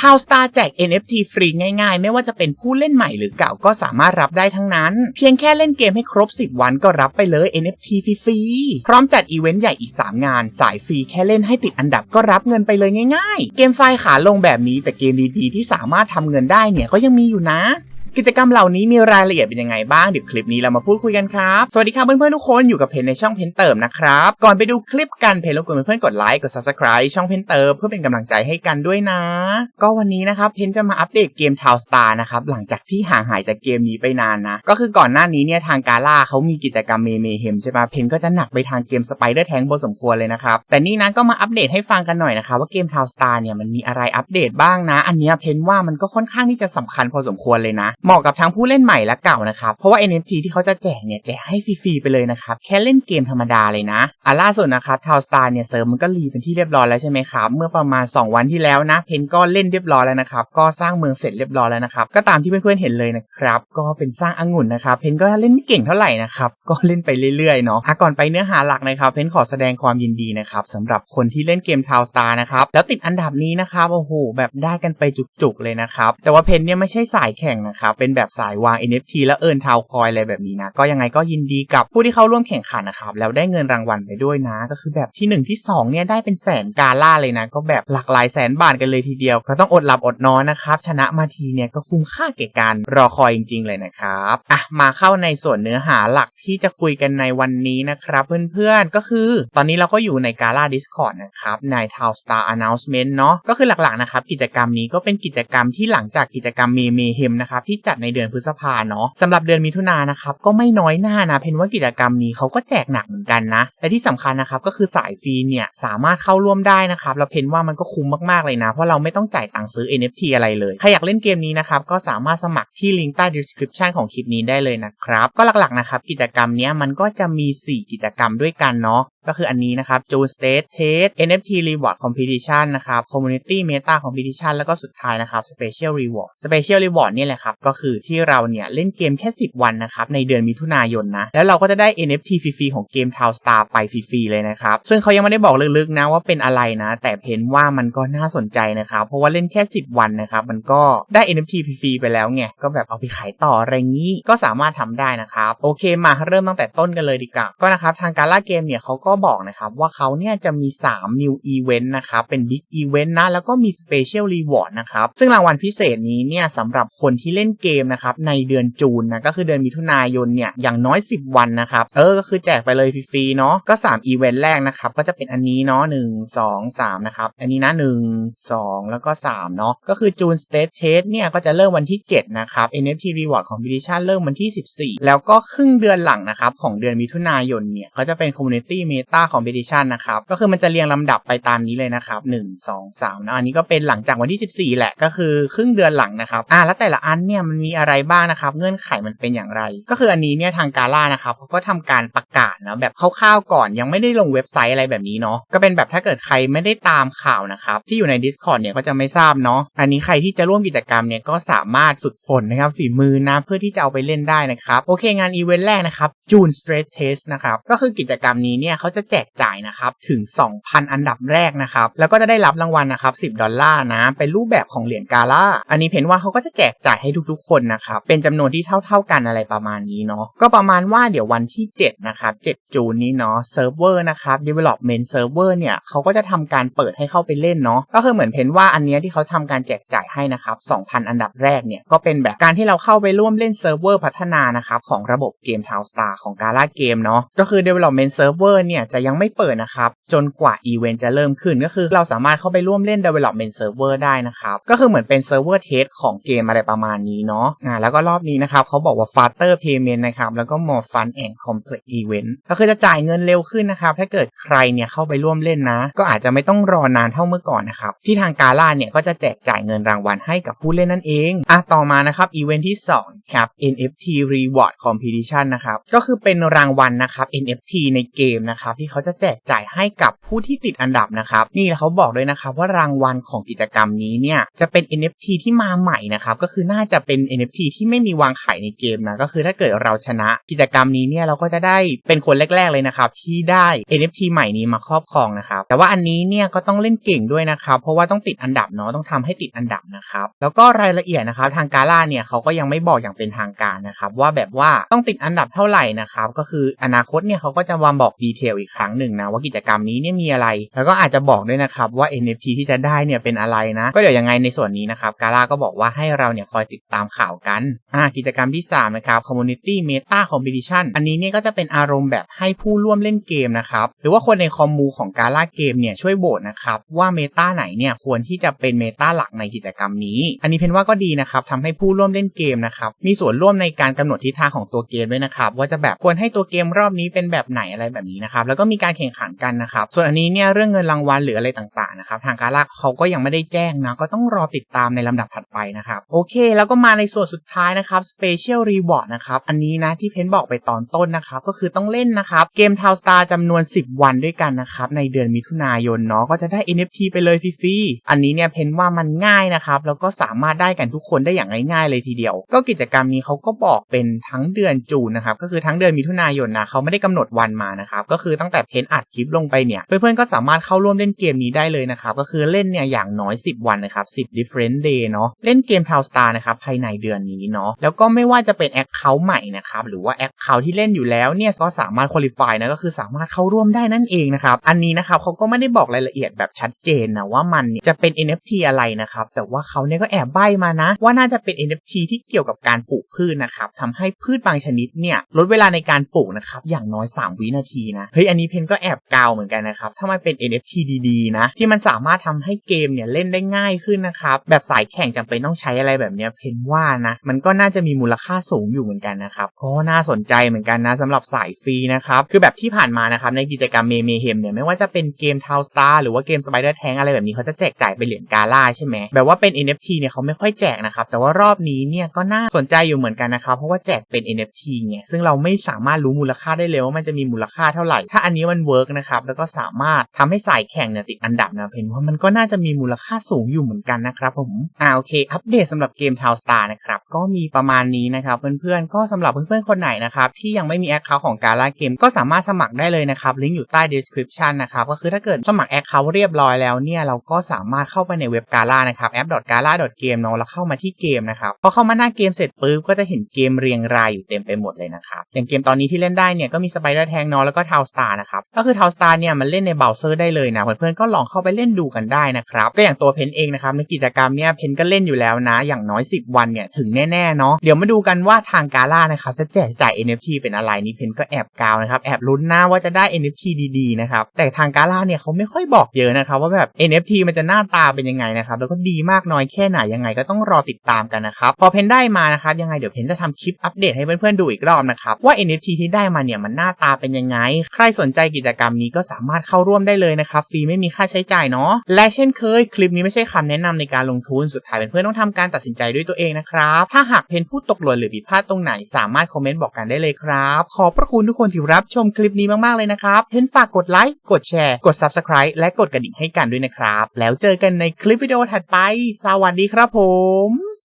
ทาวสตาร์แจก NFT ฟรีง่ายๆ ไม่ว่าจะเป็นผู้เล่นใหม่หรือเก่าก็สามารถรับได้ทั้งนั้น เพียงแค่เล่นเกมให้ครบ 10 วันก็รับไปเลย NFT ฟรีๆพร้อมจัดอีเวนต์ใหญ่อีก 3 งาน สายฟรีแค่เล่นให้ติดอันดับก็รับเงินไปเลยง่ายๆ เกมไฟล์ขาลงแบบนี้แต่เกมดีๆที่สามารถทำเงินได้เนี่ยก็ยังมีอยู่นะ กิจกรรมเหล่านี้มีรายละเอียดเป็นยังไงบ้างเดี๋ยวคลิปนี้เรามาพูดคุยกันครับ สวัสดีครับเพื่อนๆทุกคนอยู่กับเพนในช่องเพนเติมนะครับ ก่อนไปดูคลิปกันเพนรบกวนเพื่อนๆกดไลค์กด subscribe ช่องเพนเติมเพื่อเป็นกำลังใจให้กันด้วยนะ ก็วันนี้นะครับเพนจะมาอัปเดตเกมทาวสตาร์นะครับหลังจากที่ห่างหายจากเกมนี้ไปนานนะก็คือก่อนหน้านี้เนี่ยทางกาล่าเขามีกิจกรรมเมเมเฮมใช่ปะเพนก็จะหนักไปทางเกมสไปเดอร์แทงพอสมควรเลยนะครับแต่นี่นะก็มาอัปเดตให้ฟังกันหน่อยนะครับว่าเกมทาวสตาร์เนี่ยมันมีอะไรอัปเดตบ้างนะ อันนี้เพนว่ามันก็ค่อนข้างที่จะสำคัญพอสมควรเลยนะเหมาะกับทั้งผู้เล่นใหม่และเก่านะครับ เพราะว่า NFT ที่เขาจะแจกเนี่ยแจกให้ฟรีๆไปเลยนะครับ แค่เล่นเกมธรรมดาเลยนะอะล่าสุดนะครับทาวสตาร์เนี่ยเซิร์ฟมันก็รีเป็นที่เรียบร้อยแล้วใช่ไหมครับ เมื่อประมาณ 2 วันที่แล้วนะเพนก็เล่นเรียบร้อยแล้วนะครับ ก็สร้างเมืองเสร็จเรียบร้อยแล้วนะครับ ก็ตามที่เพื่อนๆเห็นเลยนะครับ ก็เป็นสร้างองุ่นนะครับ เพนก็เล่นไม่เก่งเท่าไหร่นะครับ ก็เล่นไปเรื่อยๆเนาะอะก่อนไปเนื้อหาหลักนะครับ เพนขอแสดงความยินดีนะครับสำหรับคนที่เล่นเกมทาวสตาร์นะครับ แล้วติดอันดับนี้นะครับ โอ้โห แบบได้กันไปจุกๆเลยนะครับ แต่ว่าเพนเนี่ยไม่ใช่สายแข่งนะครับเป็นแบบสายวาง NFT แล้วเอิร์นทาวคอยอะไรแบบนี้นะ ก็ยังไงก็ยินดีกับผู้ที่เข้าร่วมแข่งขันนะครับ แล้วได้เงินรางวัลไปด้วยนะ ก็คือแบบที่ 1 ที่ 2 เนี่ยได้เป็นแสนกาล่าเลยนะ ก็แบบหลากหลายแสนบาทกันเลยทีเดียว ก็ต้องอดหลับอดนอนนะครับ ชนะมาทีเนี่ยก็คุ้มค่าแก่การรอคอยจริง ๆ เลยนะครับอะมาเข้าในส่วนเนื้อหาหลักที่จะคุยกันในวันนี้นะครับ เพื่อนๆก็คือตอนนี้เราก็อยู่ในกาล่า Discord นะครับใน t o w Star Announcement เนาะก็คือหลักๆนะครับกิจกรรมนี้ก็เป็นกิจกรรมที่หลังจากกิจกรรมเมเมเฮมนะครับที่จัดในเดือนพฤษภาเนาะสำหรับเดือนมิถุนายนนะครับก็ไม่น้อยหน้านะเพนว่ากิจกรรมนี้เขาก็แจกหนักเหมือนกันนะและที่สำคัญนะครับก็คือสายฟรีเนี่ยสามารถเข้าร่วมได้นะครับแล้วเพนว่ามันก็คุ้มมากๆเลยนะ เพราะเราไม่ต้องจ่ายตังค์ซื้อ NFT อะไรเลยใครอยากเล่นเกมนี้นะครับก็สามารถสมัครที่ลิงก์ใต้ description ของคลิปนี้ได้เลยนะครับก็หลักๆนะครับกิจกรรมนี้มันก็จะมี 4 กิจกรรมด้วยกันเนาะ ก็คืออันนี้นะครับ June State Test NFT Reward Competition นะครับ Community Meta Competition แล้วก็สุดท้ายนะครับ Special Reward Special Reward นี่แหละครับ ก็คือที่เราเนี่ยเล่นเกมแค่ 10 วันนะครับในเดือนมิถุนายนนะ แล้วเราก็จะได้ NFT ฟรีๆของเกม Town Star ไปฟรีๆเลยนะครับ ซึ่งเขายังไม่ได้บอกลึกๆนะว่าเป็นอะไรนะ แต่เพนว่ามันก็น่าสนใจนะครับ เพราะว่าเล่นแค่ 10 วันนะครับ มันก็ได้ NFT ฟรีๆไปแล้วไงก็แบบเอาไปขายต่ออะไรงี้ก็สามารถทำได้นะครับโอเคมาเริ่มตั้งแต่ต้นกันเลยดีกว่าก็นะครับทางการล่าเกมเนี่ยเขาก็บอกนะครับว่าเขาเนี่ยจะมี 3 new event นะครับ เป็น big event นะ แล้วก็มี special reward นะครับ ซึ่งรางวัลพิเศษนี้เนี่ยสำหรับคนที่เล่นเกมนะครับ ในเดือนจูนนะก็คือเดือนมิถุนายนเนี่ยอย่างน้อย 10 วันนะครับ เออ ก็คือแจกไปเลยฟรีๆเนาะก็ 3 event แรกนะครับ ก็จะเป็นอันนี้เนาะ1 2 3 นะครับ อันนี้นะ 1 2 แล้วก็ 3 เนาะก็คือจูน state test เนี่ยก็จะเริ่มวันที่ 7 นะครับ NFT reward competition เริ่มวันที่ 14 แล้วก็ครึ่งเดือนหลังนะครับของเดือนมิถุนายนเนี่ยก็จะเป็น community meta competition นะครับ ก็คือมันจะเรียงลำดับไปตามนี้เลยนะครับ 1 2 3นะอันนี้ก็เป็นหลังจากวันที่ 14 แหละ ก็คือครึ่งเดือนหลังนะครับ อ่าแล้วแต่ละอันเนี่ยมันมีอะไรบ้างนะครับ เงื่อนไขมันเป็นอย่างไร ก็คืออันนี้เนี่ยทางกาล่านะครับเขาก็ทำการประกาศนะแบบคร่าวๆก่อนยังไม่ได้ลงเว็บไซต์อะไรแบบนี้เนาะ ก็เป็นแบบถ้าเกิดใครไม่ได้ตามข่าวนะครับที่อยู่ใน Discord เนี่ยก็จะไม่ทราบเนาะ อันนี้ใครที่จะร่วมกิจกรรมเนี่ยก็สามารถฝึกฝนนะครับฝีมือนะเพื่อที่จะเอาไปเล่นได้นะครับ โอเคงานอีเวนต์แรกนะครับ June Straight Test นะครับก็คือกิจกรรมนี้เนี่ยเขาจะแจกจ่ายนะครับถึง 2,000 อันดับแรกนะครับแล้วก็จะได้รับรางวัลนะครับ10 ดอลลาร์นะเป็นรูปแบบของเหรียญกาล่าอันนี้เพนว่าเขาก็จะแจกจ่ายให้ทุกๆคนนะครับเป็นจำนวนที่เท่า ๆกันอะไรประมาณนี้เนาะก็ประมาณว่าเดี๋ยววันที่ 7 นะครับ 7 จูนนี้เนาะเซิร์ฟเวอร์นะครับ development server เนี่ยเขาก็จะทำการเปิดให้เข้าไปเล่นเนาะก็คือเหมือนเพนว่าอันเนี้ยที่เขาทำการแจกจ่ายให้นะครับ 2,000 อันดับแรกเนี่ยก็เป็นแบบการที่เราเข้าไปร่วมเล่นเซิร์ฟเวอร์พัฒนานะครับของระบบเกม Town Star ของกาล่าเกมเนาะก็คือ development server เนี่ยจะยังไม่เปิดนะครับ จนกว่าอีเวนต์จะเริ่มขึ้นก็คือเราสามารถเข้าไปร่วมเล่น development server ได้นะครับ ก็คือเหมือนเป็น server test ของเกมอะไรประมาณนี้เนาะอ่าแล้วก็รอบนี้นะครับเขาบอกว่า faster payment นะครับ แล้วก็ more fun and complex event ก็คือจะจ่ายเงินเร็วขึ้นนะครับ ถ้าเกิดใครเนี่ยเข้าไปร่วมเล่นนะ ก็อาจจะไม่ต้องรอนานเท่าเมื่อก่อนนะครับ ที่ทางกาล่าเนี่ยก็จะแจกจ่ายเงินรางวัลให้กับผู้เล่นนั่นเองอะต่อมานะครับอีเวนต์ที่2ครับ NFT reward competition นะครับก็คือเป็นรางวัลนะครับ NFT ในเกมนะครับนะครับที่เขาจะแจกจ่ายให้กับผู้ที่ติดอันดับนะครับ นี่แล้วเขาบอกด้วยนะครับว่ารางวัลของกิจกรรมนี้เนี่ยจะเป็น NFT ที่มาใหม่นะครับก็คือน่าจะเป็น NFT ที่ไม่มีวางขายในเกมนะก็คือถ้าเกิดเราชนะกิจกรรมนี้เนี่ยเราก็จะได้เป็นคนแรก ๆเลยนะครับที่ได้ NFT ใหม่นี้มาครอบครองนะครับแต่ว่าอันนี้เนี่ยก็ต้องเล่นเก่งด้วยนะครับเพราะว่าต้องติดอันดับเนาะต้องทำให้ติดอันดับนะครับแล้วก็รายละเอียดนะครับทางกาล่าเนี่ยเขาก็ยังไม่บอกอย่างเป็นทางการนะครับว่าแบบว่าต้องติดอันดับเท่าไหร่นะครับก็คืออนาคตเนี่ยเขาก็จะวางบอกดีเทลอีกครั้งหนึ่งนะว่ากิจกรรมนี้เนี่ยมีอะไร แล้วก็อาจจะบอกด้วยนะครับว่า NFT ที่จะได้เนี่ยเป็นอะไรนะ ก็เดี๋ยวยังไงในส่วนนี้นะครับกาล่าก็บอกว่าให้เราเนี่ยคอยติดตามข่าวกันอ่ากิจกรรมที่ 3 นะครับ Community Meta Competition อันนี้เนี่ยก็จะเป็นอารมณ์แบบให้ผู้ร่วมเล่นเกมนะครับหรือว่าคนในคอมมูของกาล่าเกมเนี่ยช่วยโหวตนะครับว่าเมตาไหนเนี่ยควรที่จะเป็นเมตาหลักในกิจกรรมนี้ อันนี้เพนว่าก็ดีนะครับทำให้ผู้ร่วมเล่นเกมนะครับมีส่วนร่วมในการกำหนดทิศทางของตัวเกมด้วยนะครับว่าจะแบบควรให้ตัวเกมรอบนี้เป็นแบบไหนอะไรแบบนี้นะครับแล้วก็มีการแข่งขันกันนะครับ ส่วนอันนี้เนี่ยเรื่องเงินรางวัลหรืออะไรต่างๆนะครับทางกาล่าเขาก็ยังไม่ได้แจ้งนะก็ต้องรอติดตามในลำดับถัดไปนะครับโอเค แล้วก็มาในส่วนสุดท้ายนะครับ Special Reward นะครับอันนี้นะที่เพนบอกไปตอนต้นนะครับก็คือต้องเล่นนะครับเกม t o w Star จำนวน 10 วันด้วยกันนะครับในเดือนมิถุนายนเนาะก็จะได้ NFT ไปเลยฟรีๆอันนี้เนี่ยเพนว่ามันง่ายนะครับแล้วก็สามารถได้กันทุกคนได้อย่างง่ายๆเลยทีเดียว ก็กิจกรรมนี้เขาก็บอกเป็นทั้งเดือนจูนนะครับก็คือทั้งเดือนมิถุนายนนะเขาไม่ได้กำหนดวันมานะครับก็คือตั้งแต่เพนอัดคลิปลงไปเนี่ย เพื่อนๆก็สามารถเข้าร่วมเล่นเกมนี้ได้เลยนะครับ ก็คือเล่นเนี่ยอย่างน้อย 10 วันนะครับ 10 different day เนาะเล่นเกม t o w Star นะครับภายในเดือนนี้เนาะแล้วก็ไม่ว่าจะเป็นแอคเคาท์ใหม่นะครับหรือว่าแอคเคาท์ที่เล่นอยู่แล้วเนี่ยก็สามารถคุริฟายนะก็คือสามารถเข้าร่วมได้นั่นเองนะครับอันนี้นะครับเขาก็ไม่ได้บอกรายละเอียดแบบชัดเจนนะว่ามันนจะเป็น NFT อะไรนะครับแต่ว่าเขาเนี่ยก็แอบใบ้มานะ ว่าน่าจะเป็น NFT ที่เกี่ยวกับการปลูกพืชนะครับทำให้พืชบางชนิดเนี่ยลดเวลาในการปลูกนะครับอย่างน้อย 3 วินาทีนะเฮ้ยอันนี้เพนก็แอบกาวเหมือนกันนะครับ ถ้ามันเป็น NFT ดีๆ นะ ที่มันสามารถทำให้เกมเนี่ยเล่นได้ง่ายขึ้นนะครับ แบบสายแข่งจำเป็นต้องใช้อะไรแบบเนี้ยเพนว่านะ มันก็น่าจะมีมูลค่าสูงอยู่เหมือนกันนะครับก็น่าสนใจเหมือนกันนะสำหรับสายฟรีนะครับ คือแบบที่ผ่านมานะครับในกิจกรรมเมเมเฮมเนี่ยไม่ว่าจะเป็นเกมทาวสตาร์หรือว่าเกมสไปเดอร์แทงอะไรแบบนี้เขาจะแจกจ่ายเป็นเหรียญกาล่าใช่ไหมแบบว่าเป็น NFT เนี่ยเขาไม่ค่อยแจกนะครับแต่ว่ารอบนี้เนี่ยก็น่าสนใจอยู่เหมือนกันนะครับเพราะว่าแจกเป็น NFT เนี่ยซึ่งเราไม่สามารถรู้มูลค่าได้เลยว่ามันจะมีมูลค่าเท่าไหร่ถ้าอันนี้มันเวิร์กนะครับแล้วก็สามารถทำให้สายแข่งเนี่ยติดอันดับนะเพนว่ามันก็น่าจะมีมูลค่าสูงอยู่เหมือนกันนะครับผมอ่าโอเค อัปเดตสำหรับเกมทาวสตาร์นะครับก็มีประมาณนี้นะครับเพื่อนๆก็สำหรับเพื่อนๆคนไหนนะครับที่ยังไม่มีแอคเคาท์ของการล่าเกมก็สามารถสมัครได้เลยนะครับลิงก์อยู่ใต้ description นะครับก็คือถ้าเกิดสมัครแอคเคาท์เรียบร้อยแล้วเนี่ยเราก็สามารถเข้าไปในเว็บกาล่านะครับ app.gala.game เนาะแล้วเข้ามาที่เกมนะครับพอเข้ามาหน้าเกมเสร็จปุ๊บก็จะเห็นเกมเรียงรายอยู่เต็มไปหมดเลยนะครับอย่างเกมตอนนี้ที่เล่นได้เนี่ยก็มีสไปเดอร์แทงเนาะแล้วก็ทาวสตาร์นะครับก็คือทาวสตาร์เนี่ยมันเล่นในเบราว์เซอร์ได้เลยนะเพื่อนๆก็ลองเข้าไปเล่นดูกันได้นะครับก็อย่างตัวเพนเองนะครับในกิจกรรมเนี่ยเพนก็เล่นอยู่แล้วนะอย่างน้อย 10 วันเนี่ยถึงแน่ๆเนาะเดี๋ยวมาดูกันว่าทางกาล่านะครับจะแจกจ่าย NFT เป็นอะไรนี่เพนก็แอบกาวนะครับแอบลุ้นหนะว่าจะได้ NFT ดีๆนะครับแต่ทางกาล่าเนี่ยเขาไม่ค่อยบอกเยอะนะครับว่าแบบ NFT มันจะหน้าตาเป็นยังไงนะครับแล้วก็ดีมากน้อยแค่ไหนยังไงก็ต้องรอติดตามกันนะครับพอเพนได้มานะครับยังไงเดี๋ยวเพนจะทำคลิปอัปเดตให้เพื่อนๆดูอีกรอบนะครับว่า NFT ที่ได้มาเนี่ยมันหน้าตาเป็นยังไงใครสนใจกิจกรรมนี้ก็สามารถเข้าร่วมได้เลยนะครับฟรีไม่มีค่าใช้จ่ายเนาะและเช่นเคย คลิปนี้ไม่ใช่คำแนะนำในการลงทุนสุดท้ายเป็นเพื่อนต้องทำการตัดสินใจด้วยตัวเองนะครับถ้าหากเพนพูดตกหล่นหรือผิดพลาดตรงไหน สามารถคอมเมนต์บอกกันได้เลยครับขอบพระคุณทุกคนที่รับชมคลิปนี้มากๆเลยนะครับเพนฝากกดไลค์กดแชร์กด Subscribe และกดกระดิ่งให้กันด้วยนะครับแล้วเจอกันในคลิปวิดีโอถัดไป สวัสดีครับผม